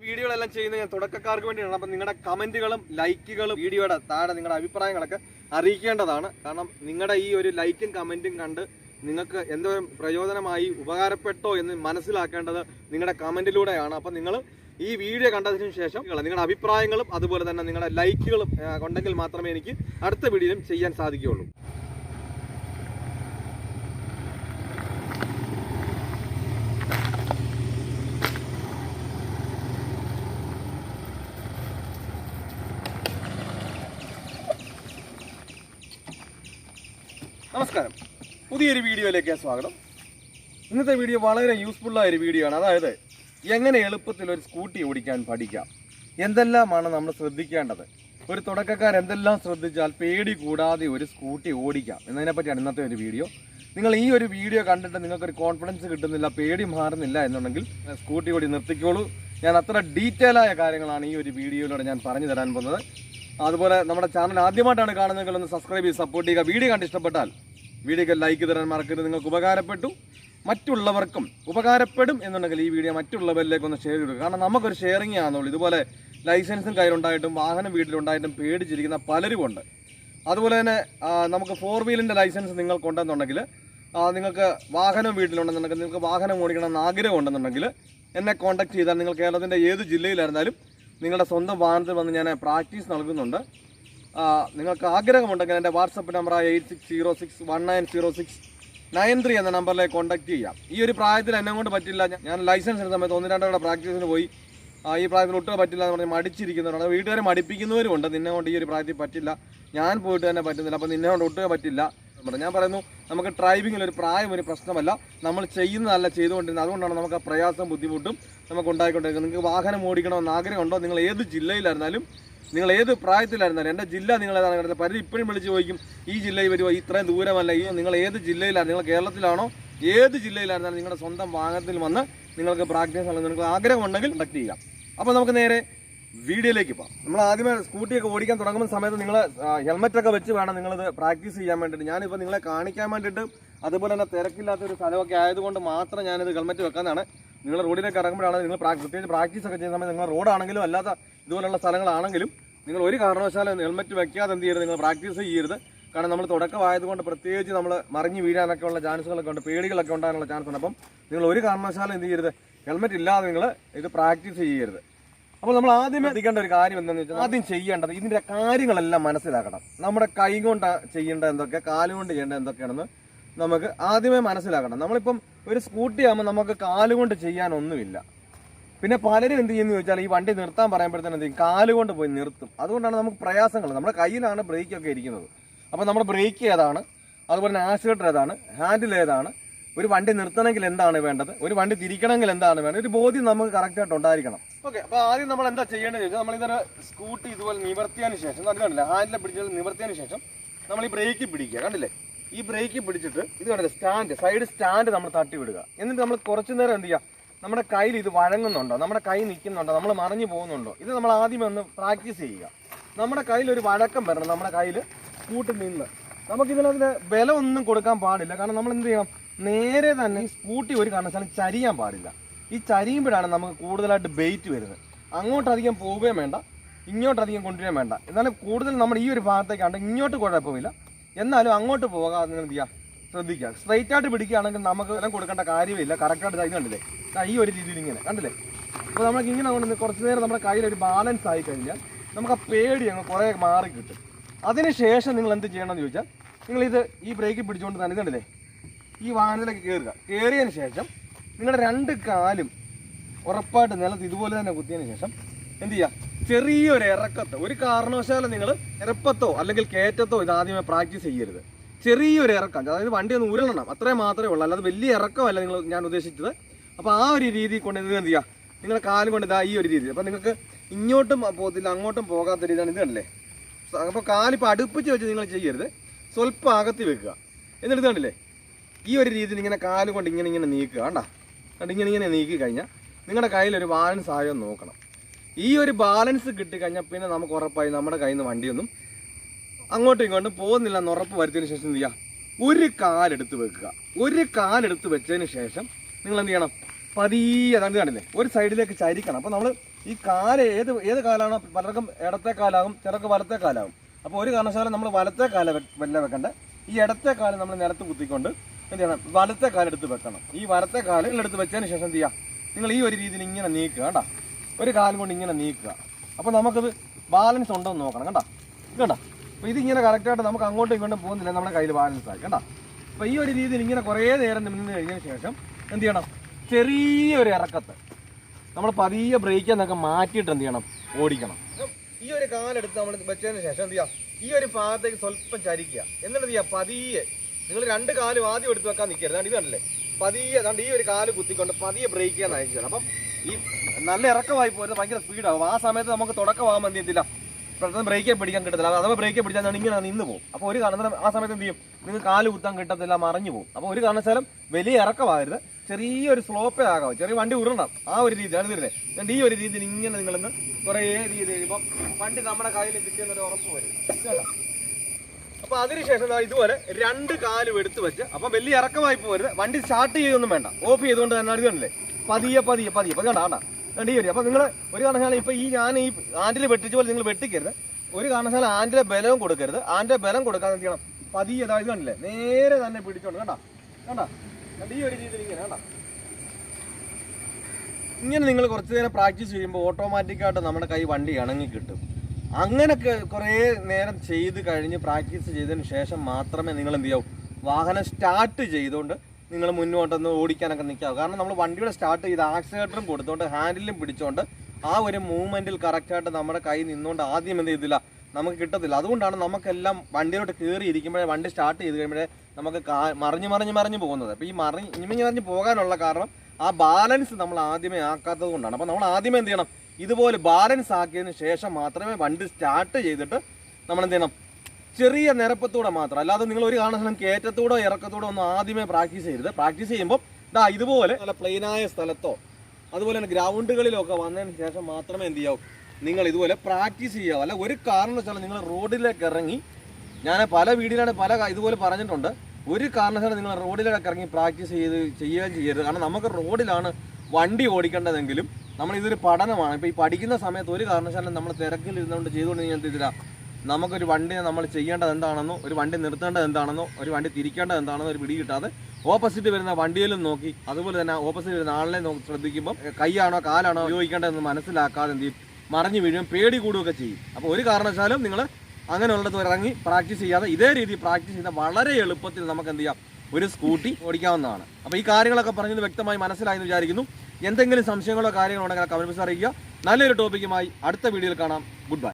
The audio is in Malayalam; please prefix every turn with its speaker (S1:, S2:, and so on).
S1: വീഡിയോകളെല്ലാം ചെയ്യുന്നത് ഞാൻ തുടക്കക്കാർക്ക് വേണ്ടിയാണ്. അപ്പം നിങ്ങളുടെ കമന്റുകളും ലൈക്കുകളും വീഡിയോയുടെ താഴെ നിങ്ങളുടെ അഭിപ്രായങ്ങളൊക്കെ അറിയിക്കേണ്ടതാണ്. കാരണം നിങ്ങളുടെ ഈ ഒരു ലൈക്കും കമന്റും കണ്ട് നിങ്ങൾക്ക് എന്തോ പ്രയോജനമായി ഉപകാരപ്പെട്ടോ എന്ന് മനസ്സിലാക്കേണ്ടത് നിങ്ങളുടെ കമന്റിലൂടെയാണ് അപ്പം നിങ്ങൾ ഈ വീഡിയോ കണ്ടതിന് ശേഷം നിങ്ങളുടെ അഭിപ്രായങ്ങളും അതുപോലെ തന്നെ നിങ്ങളുടെ ലൈക്കുകളും ഉണ്ടെങ്കിൽ മാത്രമേ എനിക്ക് അടുത്ത വീഡിയോയിലും ചെയ്യാൻ സാധിക്കുകയുള്ളൂ. നമസ്കാരം. പുതിയൊരു വീഡിയോയിലേക്ക് സ്വാഗതം. ഇന്നത്തെ വീഡിയോ വളരെ യൂസ്ഫുള്ളായ ഒരു വീഡിയോ ആണ്. അതായത് എങ്ങനെ എളുപ്പത്തിൽ ഒരു സ്കൂട്ടി ഓടിക്കാൻ പഠിക്കാം? എന്തെല്ലാമാണ് നമ്മൾ ശ്രദ്ധിക്കേണ്ടത്? ഒരു തുടക്കക്കാർ എന്തെല്ലാം ശ്രദ്ധിച്ചാൽ പേടി കൂടാതെ ഒരു സ്കൂട്ടി ഓടിക്കാം എന്നതിനെപ്പറ്റിയാണ് ഇന്നത്തെ ഒരു വീഡിയോ നിങ്ങൾ ഈ ഒരു വീഡിയോ കണ്ടിട്ട് നിങ്ങൾക്കൊരു കോൺഫിഡൻസ് കിട്ടുന്നില്ല പേടി മാറുന്നില്ല എന്നുണ്ടെങ്കിൽ സ്കൂട്ടി ഓടി നിർത്തിക്കോളൂ. ഞാൻ അത്ര ഡീറ്റെയിൽ ആയ കാര്യങ്ങളാണ് ഈ ഒരു വീഡിയോയിലൂടെ ഞാൻ പറഞ്ഞു തരാൻ പോകുന്നത്. അതുപോലെ നമ്മുടെ ചാനൽ ആദ്യമായിട്ടാണ് കാണുന്നതെങ്കിൽ ഒന്ന് സബ്സ്ക്രൈബ് ചെയ്ത് സപ്പോർട്ട് ചെയ്യുക. വീഡിയോ കണ്ട് ഇഷ്ടപ്പെട്ടാൽ വീഡിയോക്ക് ലൈക്ക് തരാൻ മറക്കരുത്. നിങ്ങൾക്ക് ഉപകാരപ്പെട്ടു മറ്റുള്ളവർക്കും ഉപകാരപ്പെടും എന്നുണ്ടെങ്കിൽ ഈ വീഡിയോ മറ്റുള്ളവരിലേക്ക് ഒന്ന് ഷെയർ ചെയ്യുക കാരണം നമുക്കൊരു ഷെയറിംഗ് ആണെന്നുള്ളൂ ഇതുപോലെ ലൈസൻസും കയ്യിലുണ്ടായിട്ടും വാഹനം വീട്ടിലുണ്ടായിട്ടും പേടിച്ചിരിക്കുന്ന പലരുമുണ്ട് അതുപോലെ തന്നെ നമുക്ക് ഫോർ വീലിന്റെ ലൈസൻസ് നിങ്ങൾക്കുണ്ടെന്നുണ്ടെങ്കിൽ നിങ്ങൾക്ക് വാഹനം വീട്ടിലുണ്ടെന്നുണ്ടെങ്കിൽ നിങ്ങൾക്ക് വാഹനം ഓടിക്കണം എന്ന് ആഗ്രഹം ഉണ്ടെന്നുണ്ടെങ്കിൽ എന്നെ കോൺടാക്ട് ചെയ്താൽ നിങ്ങൾ കേരളത്തിന്റെ ഏത് ജില്ലയിലായിരുന്നാലും നിങ്ങളുടെ സ്വന്തം വാഹനത്തിൽ വന്ന് ഞാൻ പ്രാക്ടീസ് നൽകുന്നുണ്ട്. നിങ്ങൾക്ക് ആഗ്രഹമുണ്ടെങ്കിൽ എന്റെ വാട്സപ്പ് നമ്പറായ eight six zero six one nine zero six nine three എന്ന നമ്പറിലേക്ക് കോൺടാക്ട് ചെയ്യാം. ഈ ഒരു പ്രായത്തിൽ എന്നെ കൊണ്ട് പറ്റില്ല. ഞാൻ- ലൈസൻസ് എടുത്ത സമയത്ത് ഒന്ന് രണ്ടോ പ്രാക്ടീസിന് പോയി. ഈ പ്രായത്തിൽ ഒട്ടും പറ്റില്ല എന്ന് പറഞ്ഞ് മടിച്ചിരിക്കുന്നവരാണ്. വീട്ടുകാരെ മടിപ്പിക്കുന്നവരുമുണ്ട്. നിന്നെ കൊണ്ട് ഈ ഒരു പ്രായത്തിൽ പറ്റില്ല. ഞാൻ പോയിട്ട് തന്നെ പറ്റുന്നില്ല. അപ്പോൾ നിന്നെ കൊണ്ട് ഒട്ടും പറ്റില്ല. പറഞ്ഞു. ഞാൻ പറയുന്നു നമുക്ക് ഡ്രൈവിങ്ങിൽ ഒരു പ്രായം ഒരു പ്രശ്നമല്ല. നമ്മൾ ചെയ്യുന്നതല്ല ചെയ്തുകൊണ്ടിരുന്നത്. അതുകൊണ്ടാണ് നമുക്ക് ആ പ്രയാസം ബുദ്ധിമുട്ടും നമുക്ക് ഉണ്ടായിക്കൊണ്ടിരിക്കുന്നത്. നിങ്ങൾക്ക് വാഹനം ഓടിക്കണമെന്ന് ആഗ്രഹമുണ്ടോ? നിങ്ങൾ ഏത് ജില്ലയിലായിരുന്നാലും നിങ്ങൾ ഏത് പ്രായത്തിലായിരുന്നാലും എന്റെ ജില്ല നിങ്ങൾ ഏതാണ് കിടന്നത് പലരും ഇപ്പോഴും വിളിച്ച് ചോദിക്കും ഈ ജില്ലയിൽ വരുമോ ഇത്രയും ദൂരമല്ല. ഈ നിങ്ങൾ ഏത് ജില്ലയിലാണ് നിങ്ങൾ കേരളത്തിലാണോ? ഏത് ജില്ലയിലായിരുന്നാലും നിങ്ങളുടെ സ്വന്തം വാഹനത്തിൽ വന്ന് നിങ്ങൾക്ക് പ്രാക്ടീസ് നിങ്ങൾക്ക് ആഗ്രഹമുണ്ടെങ്കിൽ കണ്ടക്ട് ചെയ്യാം അപ്പോൾ നമുക്ക് നേരെ വീഡിയോയിലേക്ക് പോകാം. നമ്മൾ ആദ്യമേ സ്കൂട്ടിയൊക്കെ ഓടിക്കാൻ തുടങ്ങുന്ന സമയത്ത് നിങ്ങൾ ഹെൽമെറ്റൊക്കെ വെച്ച് വേണം നിങ്ങളിത് പ്രാക്ടീസ് ചെയ്യാൻ വേണ്ടിയിട്ട്. ഞാനിപ്പോൾ നിങ്ങളെ കാണിക്കാൻ വേണ്ടിയിട്ട് അതുപോലെ തന്നെ തിരക്കില്ലാത്ത ഒരു സ്ഥലമൊക്കെ ആയതുകൊണ്ട് മാത്രം ഞാനിത് ഹെൽമെറ്റ് വെക്കാനാണ് നിങ്ങൾ റോഡിലേക്ക് ഇറങ്ങുമ്പോഴാണ് നിങ്ങൾ പ്രാ- പ്രത്യേകിച്ച് പ്രാക്ടീസ് ഒക്കെ ചെയ്യുന്ന സമയത്ത് നിങ്ങൾ റോഡാണെങ്കിലും അല്ലാത്ത ഇതുപോലുള്ള സ്ഥലങ്ങളാണെങ്കിലും നിങ്ങൾ ഒരു കാരണവശാലും ഹെൽമെറ്റ് വെക്കാതെ എന്ത് ചെയ്യരുത് നിങ്ങൾ പ്രാക്ടീസ് ചെയ്യരുത്. കാരണം നമ്മൾ തുടക്കമായതുകൊണ്ട് പ്രത്യേകിച്ച് നമ്മൾ മറിഞ്ഞ് വീഴാനൊക്കെ ഉള്ള ചാൻസുകളൊക്കെ ഉണ്ട് പേടികളൊക്കെ ഉണ്ടാകാനുള്ള ചാൻസ് ഉണ്ട്. അപ്പം നിങ്ങൾ ഒരു കാരണവശാലും എന്ത് ചെയ്യരുത് ഹെൽമെറ്റ് ഇല്ലാതെ നിങ്ങൾ ഇത് പ്രാക്ടീസ് ചെയ്യരുത്. അപ്പോൾ നമ്മൾ ആദ്യം ശ്രദ്ധിക്കേണ്ട ഒരു കാര്യം എന്താണെന്ന് വെച്ചാൽ ആദ്യം ചെയ്യേണ്ടത് ഇതിന്റെ കാര്യങ്ങളെല്ലാം മനസ്സിലാക്കണം. നമ്മുടെ കൈ കൊണ്ട് ചെയ്യേണ്ട എന്തൊക്കെ കാലുകൊണ്ട് ചെയ്യേണ്ട എന്തൊക്കെയാണെന്ന് നമുക്ക് ആദ്യമേ മനസ്സിലാക്കണം. നമ്മളിപ്പം ഒരു സ്കൂട്ടി ആകുമ്പോൾ നമുക്ക് കാലുകൊണ്ട് ചെയ്യാനൊന്നുമില്ല പിന്നെ പലരും എന്ത് ചെയ്യുന്നു ചോദിച്ചാൽ ഈ വണ്ടി നിർത്താൻ പറയുമ്പോഴത്തേനും എന്ത് ചെയ്യും? കാലുകൊണ്ട് പോയി നിർത്തും. അതുകൊണ്ടാണ് നമുക്ക് പ്രയാസങ്ങൾ. നമ്മുടെ കയ്യിലാണ് ബ്രേക്കൊക്കെ ഇരിക്കുന്നത്. അപ്പോൾ നമ്മുടെ ബ്രേക്ക് ഏതാണ്? അതുപോലെ തന്നെ ആക്സിലേറ്റർ ഏതാണ്? ഹാൻഡിൽ ഏതാണ്? ഒരു വണ്ടി നിർത്തണമെങ്കിൽ എന്താണ് വേണ്ടത്? ഒരു വണ്ടി തിരിക്കണമെങ്കിൽ എന്താണ് വേണ്ടത്? ഒരു ബോധ്യം നമുക്ക് കറക്റ്റായിട്ട് ഉണ്ടായിരിക്കണം. ഓക്കെ അപ്പോൾ ആദ്യം നമ്മൾ എന്താ ചെയ്യേണ്ടത് ചോദിച്ചാൽ നമ്മൾ ഇതൊരു സ്കൂട്ടി ഇതുപോലെ നിവർത്തിയതിന് ശേഷം അത് കണ്ടില്ലേ ഹാൻഡിലെ പിടിച്ചത് നിവർത്തിയതിന് ശേഷം നമ്മൾ ഈ ബ്രേക്ക് പിടിക്കുക കണ്ടില്ലേ? ഈ ബ്രേക്ക് പിടിച്ചിട്ട് ഇത് കണ്ടില്ലേ സ്റ്റാൻഡ് സൈഡ് സ്റ്റാൻഡ് നമ്മൾ തട്ടി വിടുക. എന്നിട്ട് നമ്മൾ കുറച്ചു നേരം എന്ത് ചെയ്യുക? നമ്മുടെ കയ്യിൽ ഇത് വഴങ്ങുന്നുണ്ടോ? നമ്മുടെ കൈ നിൽക്കുന്നുണ്ടോ? നമ്മൾ മറിഞ്ഞു പോകുന്നുണ്ടോ? ഇത് നമ്മൾ ആദ്യം ഒന്ന് പ്രാക്ടീസ് ചെയ്യുക. നമ്മുടെ കയ്യിൽ ഒരു വഴക്കം വരണം നമ്മുടെ കയ്യിൽ സ്കൂട്ട് നിന്ന്. നമുക്ക് ഇതിനകത്ത് ബലം ഒന്നും കൊടുക്കാൻ പാടില്ല. കാരണം നമ്മൾ എന്ത് ചെയ്യണം? നേരെ തന്നെ ഈ സ്കൂട്ടി ഒരു കാരണവശാലും ചരിയാൻ പാടില്ല. ഈ ചരിയുമ്പോഴാണ് നമുക്ക് കൂടുതലായിട്ട് ബെയ്റ്റ് വരുന്നത്. അങ്ങോട്ടധികം പോവുകയും വേണ്ട ഇങ്ങോട്ടധികം കൊണ്ടുവരികയും വേണ്ട. എന്നാലും കൂടുതൽ നമ്മൾ ഈ ഒരു ഭാഗത്തേക്കാണ്ട് ഇങ്ങോട്ട് കുഴപ്പമില്ല. എന്നാലും അങ്ങോട്ട് പോകാതെ എന്ത് ചെയ്യുക ശ്രദ്ധിക്കുക. സ്ട്രൈറ്റ് ആയിട്ട് പിടിക്കുകയാണെങ്കിൽ നമുക്ക് എല്ലാം കൊടുക്കേണ്ട കാര്യമില്ല. കറക്റ്റായിട്ട് ഇത് കണ്ടില്ലേ? ഈ ഒരു രീതിയിൽ ഇങ്ങനെ. കണ്ടില്ലേ? അപ്പോൾ നമുക്ക് ഇങ്ങനെ കൊണ്ട് കുറച്ച് നേരം നമ്മുടെ കയ്യിൽ ഒരു ബാലൻസ് ആയി കഴിഞ്ഞാൽ നമുക്ക് ആ പേടി അങ്ങ് കുറേ മാറി കിട്ടും. അതിനുശേഷം നിങ്ങൾ എന്ത് ചെയ്യണമെന്ന് ചോദിച്ചാൽ നിങ്ങളിത് ഈ ബ്രേക്കിൽ പിടിച്ചുകൊണ്ട് തന്നെ കണ്ടില്ലേ? ഈ വാഹനത്തിലേക്ക് കയറുക കയറിയതിന് ശേഷം നിങ്ങളുടെ രണ്ട് കാലും ഉറപ്പായിട്ട് നിലത്ത് ഇതുപോലെ തന്നെ കുത്തിയതിന് ശേഷം എന്ത് ചെയ്യുക ചെറിയൊരു ഇറക്കത്ത് ഒരു കാരണവശാലും നിങ്ങൾ ഇറപ്പത്തോ അല്ലെങ്കിൽ കയറ്റത്തോ ഇത് ആദ്യമേ പ്രാക്ടീസ് ചെയ്യരുത്. ചെറിയൊരു ഇറക്കം അതായത് വണ്ടി ഒന്ന് ഉരുളണം അത്രേ മാത്രമേ ഉള്ളൂ. അല്ലാതെ വലിയ ഇറക്കമല്ല നിങ്ങൾ ഞാൻ ഉദ്ദേശിച്ചത്. അപ്പോൾ ആ ഒരു രീതി കൊണ്ട് ഇത് എന്ത് ചെയ്യുക നിങ്ങൾ കാലം കൊണ്ട് ഇതാ ഈ ഒരു രീതി. അപ്പോൾ നിങ്ങൾക്ക് ഇങ്ങോട്ടും പോകത്തില്ല അങ്ങോട്ടും പോകാത്ത രീതിയാണ് ഇത് കണ്ടില്ലേ? അപ്പോൾ കാലിപ്പോൾ അടുപ്പിച്ച് വെച്ച് നിങ്ങൾ ചെയ്യരുത്. സ്വല്പം അകത്തി വെക്കുക. എന്നിട്ട് കണ്ടില്ലേ? ഈ ഒരു രീതിയിൽ ഇങ്ങനെ കാലുകൊണ്ട് ഇങ്ങനെ ഇങ്ങനെ നീക്കുക കണ്ട്? ഇങ്ങനെ ഇങ്ങനെ നീക്കി കഴിഞ്ഞാൽ നിങ്ങളുടെ കയ്യിൽ ഒരു ബാലൻസ് ആയോ നോക്കണം. ഈ ഒരു ബാലൻസ് കിട്ടിക്കഴിഞ്ഞാൽ പിന്നെ നമുക്ക് ഉറപ്പായി നമ്മുടെ കയ്യിൽ നിന്ന് വണ്ടിയൊന്നും അങ്ങോട്ടും ഇങ്ങോട്ടും പോകുന്നില്ല എന്ന് ഉറപ്പ് വരുത്തിയതിന് ശേഷം എന്ത് ചെയ്യുക ഒരു കാലെടുത്ത് വെക്കുക. ഒരു കാലെടുത്ത് വെച്ചതിന് ശേഷം നിങ്ങൾ എന്ത് ചെയ്യണം? പതിയെ കണ്ടു കാണില്ലേ ഒരു സൈഡിലേക്ക് ചരിക്കണം. അപ്പോൾ നമ്മൾ ഈ കാൽ ഏത് ഏത് കാലാണോ? പലർക്കും ഇടത്തെ കാലാകും ചിലർക്ക് വലത്തെ കാലാകും. അപ്പോൾ ഒരു കാരണവശാലും നമ്മൾ വലത്തെ കാല വല്ല വെക്കണ്ട. ഈ ഇടത്തെ കാലം നമ്മൾ നിലത്ത് കുത്തിക്കൊണ്ട് എന്ത് ചെയ്യണം വലത്തെ കാലെടുത്ത് വെക്കണം. ഈ വലത്തെ കാൽ എടുത്ത് വെച്ചതിന് ശേഷം എന്ത് ചെയ്യുക നിങ്ങൾ ഈ ഒരു രീതിയിൽ ഇങ്ങനെ നീക്കുക കേട്ടോ. ഒരു കാലം കൊണ്ട് ഇങ്ങനെ നീക്കുക. അപ്പോൾ നമുക്കത് ബാലൻസ് ഉണ്ടോ എന്ന് നോക്കണം കേട്ടോ കണ്ടോ? അപ്പോൾ ഇതിങ്ങനെ കറക്റ്റായിട്ട് നമുക്ക് അങ്ങോട്ടും ഇങ്ങോട്ടും പോകുന്നില്ല. നമ്മുടെ കയ്യിൽ ബാലൻസ് ആയി കേട്ടോ അപ്പോൾ ഈ ഒരു രീതിയിൽ ഇങ്ങനെ കുറേ നേരം നിന്ന് കഴിഞ്ഞതിന് ശേഷം എന്ത് ചെയ്യണം? ചെറിയൊരു ഇറക്കത്ത്. നമ്മൾ പതിയെ ബ്രേക്ക് എന്നൊക്കെ മാറ്റിയിട്ട് എന്ത് ചെയ്യണം? ഓടിക്കണം. ഈ ഒരു കാലെടുത്ത് നമ്മൾ വെച്ചതിന് ശേഷം എന്ത് ചെയ്യാം? ഈ ഒരു ഭാഗത്തേക്ക് സ്വല്പം ചരിക്കുക. എന്നിട്ട് എന്ത് ചെയ്യാം? പതിയെ നിങ്ങൾ രണ്ട് കാലും ആദ്യം എടുത്ത് വെക്കാൻ നിൽക്കരുത് അതാണ് ഇത് കണ്ടല്ലേ പതിയെ അതാണ്ട് ഈ ഒരു കാൽ കുത്തിക്കൊണ്ട് പതിയെ ബ്രേക്ക് ചെയ്യാൻ അയച്ചത് അപ്പം ഈ നല്ല ഇറക്കമായി പോരുന്നത് ഭയങ്കര സ്പീഡാകും ആ സമയത്ത് നമുക്ക് തുടക്കമാകുമ്പോൾ എന്ത് ചെയ്യത്തില്ല പെട്ടെന്ന് ബ്രേക്കേ പിടിക്കാൻ കിട്ടത്തില്ല. അഥവാ ബ്രേക്കേ പിടിച്ചാൽ ഇങ്ങനെ നിന്ന് പോകും. അപ്പോൾ ഒരു കാരണം ആ സമയത്ത് എന്ത് ചെയ്യും? നിങ്ങൾ കാൽ കുത്താൻ കിട്ടത്തില്ല മറിഞ്ഞു പോകും. അപ്പോൾ ഒരു കാരണവശാലും വലിയ ഇറക്കമാകരുത് ചെറിയൊരു സ്ലോപ്പേ ആകാവും ചെറിയ വണ്ടി ഉരുണം ആ ഒരു രീതി ആണ് തരുന്നത് എന്നിട്ട് ഈ ഒരു രീതിയിൽ ഇങ്ങനെ നിങ്ങളിന്ന് കുറേ രീതി ഇപ്പം വണ്ടി നമ്മുടെ കയ്യിൽ കിട്ടിയെന്നൊരു ഉറപ്പ് വരും. അപ്പൊ അതിനുശേഷം ഇതുപോലെ രണ്ട് കാലും എടുത്ത് വെച്ച് അപ്പൊ വലിയ ഇറക്കമായി പോരുത് വണ്ടി സ്റ്റാർട്ട് ചെയ്തൊന്നും വേണ്ട. ഓഫ് ചെയ്തുകൊണ്ട് തന്നെ അറിയുന്നില്ലേ പതിയെ പതിയെ പതിയെ. പതി കണ്ടാ കണ്ടി? വരും അപ്പൊ നിങ്ങൾ ഒരു കാരണവശാലും ഇപ്പൊ ഈ ഞാൻ ഈ ആൻഡിൽ വെട്ടിച്ച പോലെ നിങ്ങൾ വെട്ടിക്കരുത്. ഒരു കാരണവശാലും ആന്റിലെ ബലവും കൊടുക്കരുത്. ആൻഡിലെ ബലം കൊടുക്കാതെ എന്ത് ചെയ്യണം? പതിയെ ഇതായത് കണ്ടില്ലേ? നേരെ തന്നെ പിടിച്ചോണ്ട് കണ്ട? കണ്ട? ഈ ഒരു രീതിയിൽ ഇങ്ങനെ ഇങ്ങനെ നിങ്ങൾ കുറച്ച് നേരം പ്രാക്ടീസ് ചെയ്യുമ്പോൾ ഓട്ടോമാറ്റിക്കായിട്ട് നമ്മുടെ കൈ വണ്ടി ഇണങ്ങി കിട്ടും. അങ്ങനെയൊക്കെ കുറേ നേരം ചെയ്ത് കഴിഞ്ഞ് പ്രാക്ടീസ് ചെയ്തതിന് ശേഷം മാത്രമേ നിങ്ങൾ എന്ത് ചെയ്യാവൂ? വാഹനം സ്റ്റാർട്ട് ചെയ്തുകൊണ്ട് നിങ്ങൾ മുന്നോട്ടൊന്ന് ഓടിക്കാനൊക്കെ നിൽക്കാവൂ കാരണം നമ്മൾ വണ്ടിയുടെ സ്റ്റാർട്ട് ചെയ്ത് ആക്സിലേറ്ററും കൊടുത്തുകൊണ്ട് ഹാൻഡിലും പിടിച്ചുകൊണ്ട് ആ ഒരു മൂവ്മെന്റിൽ കറക്റ്റായിട്ട് നമ്മുടെ കൈ നിന്നുകൊണ്ട് ആദ്യം എന്ത് ചെയ്തില്ല നമുക്ക് കിട്ടത്തില്ല. അതുകൊണ്ടാണ് നമുക്കെല്ലാം വണ്ടിയിലോട്ട് കയറി ഇരിക്കുമ്പോഴേ വണ്ടി സ്റ്റാർട്ട് ചെയ്ത് കഴിയുമ്പോഴേ നമുക്ക് മറിഞ്ഞ് മറിഞ്ഞ് മറിഞ്ഞ് പോകുന്നത്. അപ്പോൾ ഈ മറിഞ്ഞ് മറിഞ്ഞ് പോകാനുള്ള കാരണം ആ ബാലൻസ് നമ്മൾ ആദ്യമേ ആക്കാത്തത് കൊണ്ടാണ്. അപ്പോൾ നമ്മൾ ആദ്യമേ എന്ത് ചെയ്യണം? ഇതുപോലെ ബാലൻസ് ആക്കിയതിന് ശേഷം മാത്രമേ വണ്ടി സ്റ്റാർട്ട് ചെയ്തിട്ട് നമ്മൾ എന്ത് ചെയ്യണം ചെറിയ നിരപ്പത്തൂടെ മാത്രം. അല്ലാതെ നിങ്ങൾ ഒരു കാരണവശാലും കയറ്റത്തൂടോ ഇറക്കത്തൂടോ ഒന്നും ആദ്യമേ പ്രാക്ടീസ് ചെയ്യരുത്. പ്രാക്ടീസ് ചെയ്യുമ്പോൾ ഇതാ ഇതുപോലെ നല്ല പ്ലെയിനായ സ്ഥലത്തോ അതുപോലെ തന്നെ ഗ്രൗണ്ടുകളിലൊക്കെ വന്നതിന് ശേഷം മാത്രമേ എന്ത് ചെയ്യാവൂ? നിങ്ങൾ ഇതുപോലെ പ്രാക്ടീസ് ചെയ്യാവൂ. അല്ല ഒരു കാരണവശാലും നിങ്ങൾ റോഡിലേക്ക് ഇറങ്ങി ഞാൻ പല വീഡിയോയിലാണ് പല ഇതുപോലെ പറഞ്ഞിട്ടുണ്ട്. ഒരു കാരണവശാലും നിങ്ങൾ റോഡിലേക്ക് ഇറങ്ങി പ്രാക്ടീസ് ചെയ്ത് ചെയ്യുകയും ചെയ്യരുത്. കാരണം നമുക്ക് റോഡിലാണ് വണ്ടി ഓടിക്കേണ്ടതെങ്കിലും നമ്മൾ ഇതൊരു പഠനമാണ്. ഇപ്പോൾ ഈ പഠിക്കുന്ന സമയത്ത് ഒരു കാരണവശാലും നമ്മൾ തിരക്കിൽ ഇരുന്നുകൊണ്ട് ചെയ്തുകൊണ്ട് ഇതില്ല നമുക്കൊരു വണ്ടിയെ നമ്മൾ ചെയ്യേണ്ടത് എന്താണെന്നോ ഒരു വണ്ടി നിർത്തേണ്ടത് എന്താണെന്നോ ഒരു വണ്ടി തിരിക്കേണ്ടത് എന്താണെന്നോ ഒരു പിടി കിട്ടാതെ ഓപ്പോസിറ്റ് വരുന്ന വണ്ടിയിലും നോക്കി അതുപോലെ തന്നെ ഓപ്പോസിറ്റ് വരുന്ന ആളിനെ നോക്കി ശ്രദ്ധിക്കുമ്പോൾ കൈയാണോ കാലാണോ ഉപയോഗിക്കേണ്ടതെന്ന് മനസ്സിലാക്കാതെ എന്ത് ചെയ്യും? മറിഞ്ഞു വീഴും പേടി കൂടുകയൊക്കെ ചെയ്യും. അപ്പോൾ ഒരു കാരണവശാലും നിങ്ങൾ അങ്ങനെയുള്ളത് ഇറങ്ങി പ്രാക്ടീസ് ചെയ്യാതെ ഇതേ രീതിയിൽ പ്രാക്ടീസ് ചെയ്താൽ വളരെ എളുപ്പത്തിൽ നമുക്ക് എന്ത് ചെയ്യാം? ഒരു സ്കൂട്ടി ഓടിക്കാവുന്നതാണ്. അപ്പോൾ ഈ കാര്യങ്ങളൊക്കെ പറഞ്ഞത് വ്യക്തമായി മനസ്സിലായെന്ന് വിചാരിക്കുന്നു. എന്തെങ്കിലും സംശയങ്ങളോ കാര്യങ്ങളോ ഉണ്ടെങ്കിൽ ബോക്സിൽ അറിയിക്കുക. നല്ലൊരു ടോപ്പിക്കുമായി അടുത്ത വീഡിയോയിൽ കാണാം. Good bye